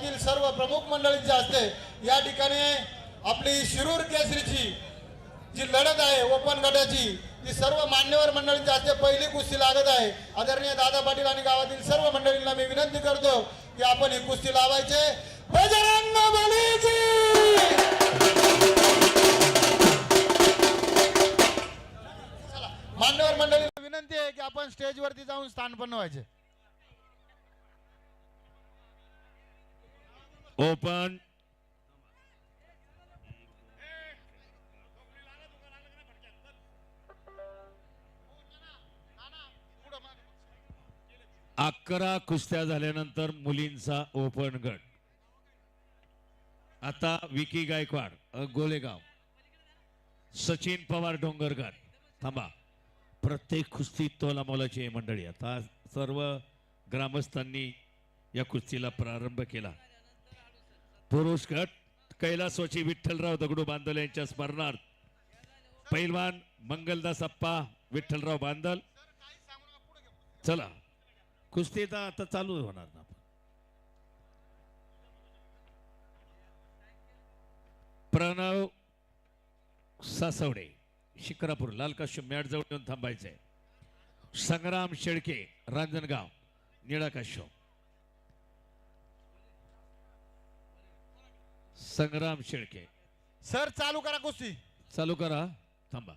राज्यातील सर्व प्रमुख मंडळींची असते या ठिकाणी आपली शिरूर केसरीची जी लढत आहे ओपन गटाची ती सर्व मान्यवर मंडळींची असते पहिली कुस्ती लागत आहे. आदरणीय दादा पाटील आणि गावातील सर्व मंडळींना मी विनंती करतो की आपण ही कुस्ती लावायचे. बजरंग मान्यवर मंडळीला विनंती आहे की आपण स्टेजवरती जाऊन स्थान बनवायचे. ओपन अकरा कुस्त्या झाल्यानंतर मुलींचा ओपन गट. आता विकी गायकवाड अ, गोलेगाव. सचिन पवार डोंगरकर थांबा. प्रत्येक कुस्ती तोला मोलाची मंडळी. आता सर्व ग्रामस्थांनी या कुस्तीला प्रारंभ केला. पुरुष गट कैलासवाची विठ्ठलराव दगडू बांदल यांच्या स्मरणार्थ. पैलवान मंगलदास अप्पा विठ्ठलराव बांदल. चला. कुस्ती तर आता चालू होणार ना प्रणव सासवडे शिकरापूर लाल काश्यप मॅट जवळ येऊन थांबायचंय. संग्राम शेळके रांजणगाव निळा काश्यप संग्राम शेळके. सर चालू करा कुस्ती. चालू करा. थांबा.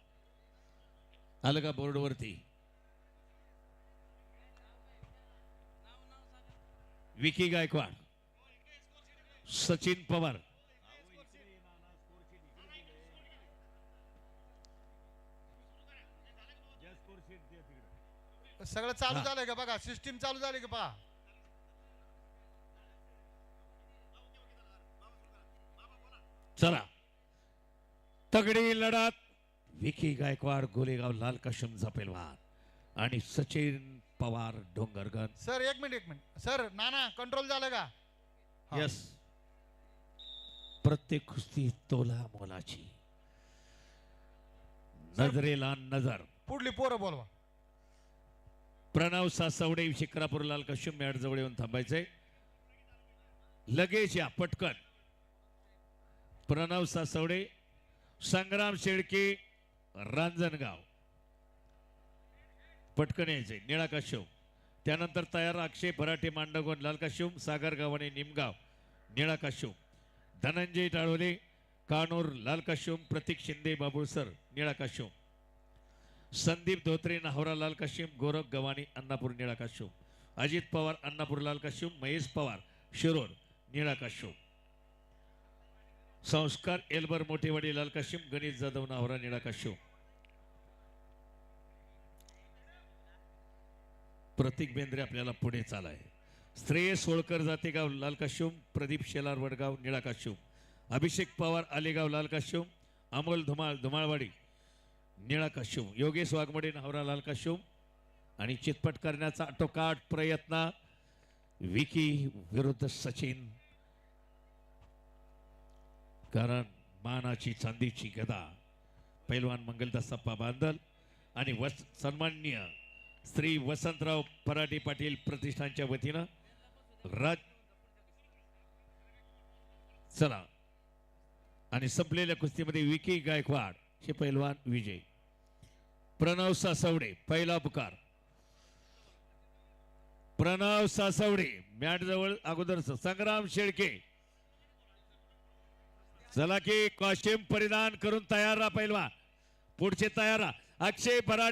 आलं का बोर्डवरती? विकी गायकवाड. सचिन पवार. सगळं चालू. झालंय का बघा? सिस्टीम चालू झाली का पहा? चला. तगडी लढत. विकी गायकवाड गोलेगाव लाल काशमचा पेलवान आणि सचिन पवार डोंगरगण. सर एक मिनिट एक मिनिट. सर नाना कंट्रोल झालं का? हा. यस प्रत्येक कुस्ती तोला मोलाची. नजरेला नजर. पुढली पोरं बोलवा. प्रणव सासवडे शिक्रापूर लाल कश्यप मॅट जवळ येऊन थांबायचंय. लगेच या पटकन. प्रणव सासवडे संग्राम शेळके रांजणगाव. पटकन यायचे. निळा काश्यम त्यानंतर तयार अक्षय भराटे मांडगोन लाल काश्यप सागर गावाने निमगाव. निळा काश्यम धनंजय टाळोले कानूर लाल प्रतीक शिंदे बाबुळसर निळा काश्यम संदीप धोत्रे नाहोरा लाल गोरख गवानी अन्नापूर निळा काश्यम अजित पवार अण्णापूर लाल महेश पवार शिरोर निळा काश्यम संस्कार एल्बर मोठेवाडी लाल काश्यप गणेश जाधव नावरा निळा काश्यप प्रतीक बेंद्रे आपल्याला पुढे चालाय. श्रेय सोळकर जातेगाव लाल काश्यप प्रदीप शेलार वडगाव निळा काश्यप अभिषेक पवार आलेगाव लाल काश्यप अमोल धुमाळ धुमाळवाडी निळा काश्यप योगेश वाघमडे नावरा लाल काश्यप आणि चितपट करण्याचा आटोकाट प्रयत्न विकी विरुद्ध सचिन कारण मानाची चांदीची गदा पैलवान मंगलदासप्पा बांदल आणि वस सन्माननीय श्री वसंतराव पराटे पाटील प्रतिष्ठानच्या वतीनं राज चला. आणि संपलेल्या कुस्तीमध्ये विकी गायकवाड हे पैलवान विजय. प्रणव सासवडे पहिला पुकार. प्रणव सासवडे मॅट जवळ अगोदरच. संग्राम शेळके चला की कॉस्ट्युम परिधान करून तयार राहा पैलवान पुढचे तयार राहा. अक्षय पराठे